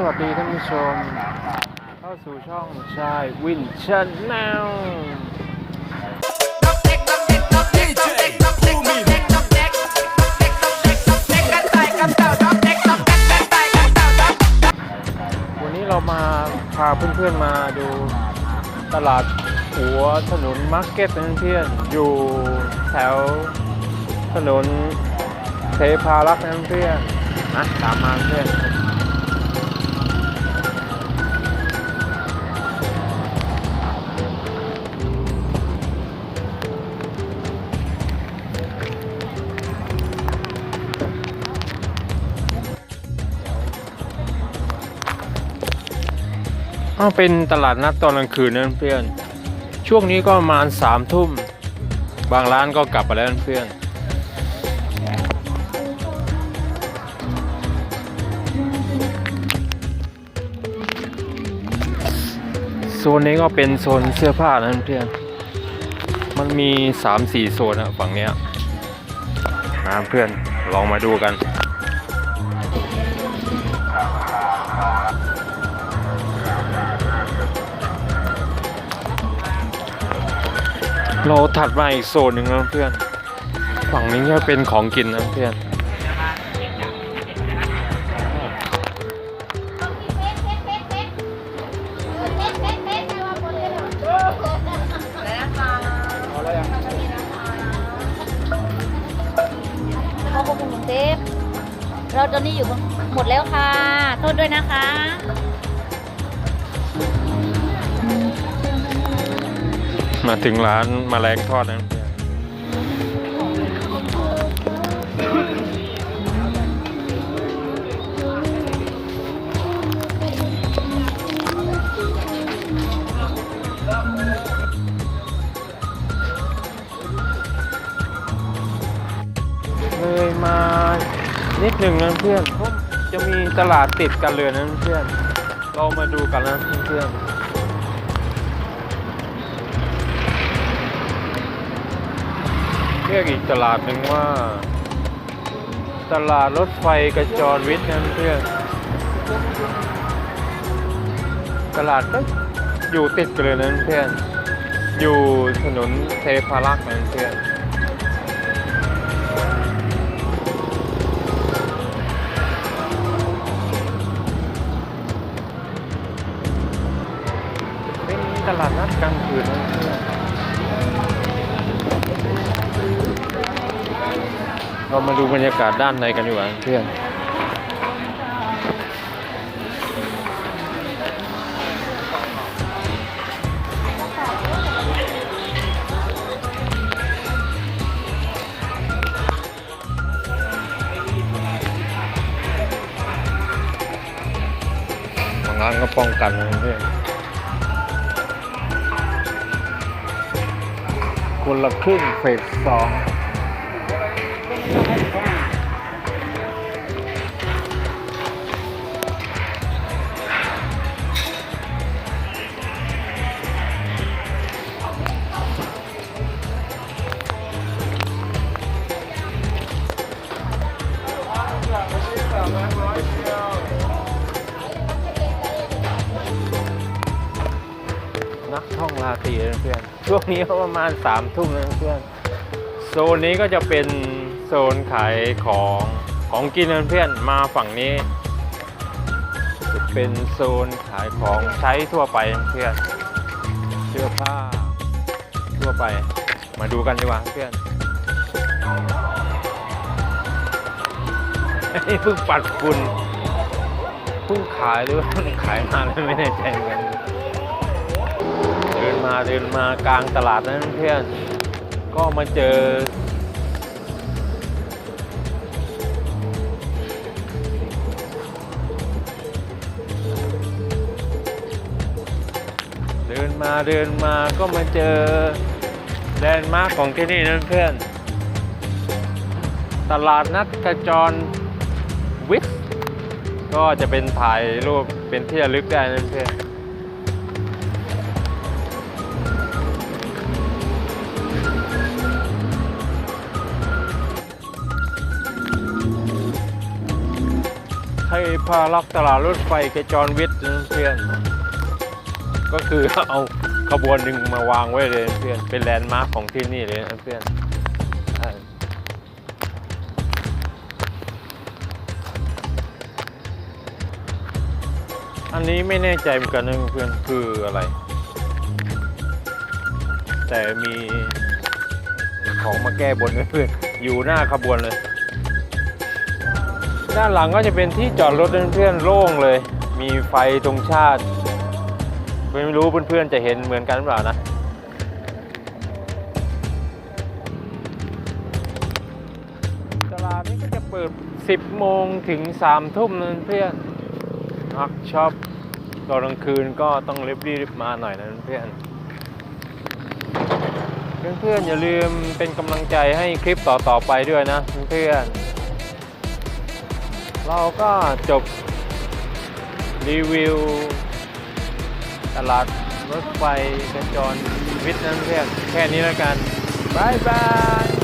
สวัสดีท่านผู้ชม เข้าสู่ช่องชายวินชนแนลวันนี้เรามาพาเพื่อนๆมาดูตลาดหัวถนนมาร์เก็ตเพื่อนๆอยู่แถวถนนเทพารักษ์เพื่อนๆนะตามมาเพื่อน อ้าวเป็นตลาดนัดตอนกลางคืนนะเพื่อน ช่วงนี้ก็ประมาณสามทุ่ม บางร้านก็กลับไปแล้วนะเพื่อน โซนนี้ก็เป็นโซนเสื้อผ้านะเพื่อน มันมีสามสี่โซนอะฝั่งเนี้ยนะเพื่อนลองมาดูกัน เราถัดมาอีกโซนหนึ่งนะเพื่อน ฝั่งนี้ก็เป็นของกินนะเพื่อนข้าวโพดหมูเทปเราตอนนี้อยู่หมดแล้วค่ะ โทษด้วยนะคะ มาถึงร้านมาแมลงทอดนะเพื่อนเลยมานิดหนึ่งนะเพื่อนพราะจะมีตลาดติดกันเลยนะเพื่อน เรามาดูกันนะเพื่อน รียกอีกตลาดหนึ่งว่า ตลาดรถไฟกระจรวิทย์นั่นเพื่อนตลาดก็อยู่ติดกันเลยนั่นเพื่อน อยู่ถนนเทพารักษ์นั่นเพื่อนเป็นตลาดนัดกลางคืนนั่นเพื่อน เรามาดูบรรยากาศด้านในกันดีกว่าเพื่อนบางร้านก็ป้องกันนะเพื่อนคนละครึ่งเฟสสอง นักท่องราตรีเพื่อน ช่วงนี้ก็ประมาณสามทุ่มนะเพื่อน โซนนี้ก็จะเป็น โซนขายของของกินเพื่อนมาฝั่งนี้ จะเป็นโซนขายของใช้ทั่วไปเพื่อนเสื้อผ้าทั่วไป มาดูกันดีกว่าเพื่อนนี่เพิ่งปัดฝุ่นเพิ่งขายหรือว่าขายมาแล้วไม่แน่ใจเหมือนกันเดินมาเดินมากลางตลาดนั้นเพื่อนก็มาเจอ มาเดินมาก็มาเจอแลนด์มาร์คของที่นี่นั่นเพื่อน ตลาดนัดกระจรวิทก็จะเป็นถ่ายรูปเป็นที่ระลึกได้นั่นเพื่อนถ้พาล็อกตลาดรถไฟกระจรวิทย์นะเพื่อน ก็คือเอาขบวนหนึ่งมาวางไว้เลยเพื่อนเป็นแลนด์มาร์คของที่นี่เลยนะเพื่อนอันนี้ไม่แน่ใจเหมือนกันนะเพื่อนคืออะไร แต่มีของมาแก้บนเพื่อนอยู่หน้าขบวนเลย ด้านหลังก็จะเป็นที่จอดรถเพื่อนๆโล่งเลย มีไฟตรงชาติ ไม่รู้เพื่อนๆจะเห็นเหมือนกันหรือเปล่านะตลาดนี้ก็จะเปิด 10 โมงถึง 3 ทุ่มนะเพื่อนพักช็อปตอนกลางคืนก็ต้องรีบๆมาหน่อยนะเพื่อนเพื่อนๆอย่าลืมเป็นกำลังใจให้คลิปต่อๆไปด้วยนะเพื่อนเราก็จบรีวิว ตลาดรถไฟกระจรวิทย์นั้นเพื่อนแค่นี้แล้วกันบายบาย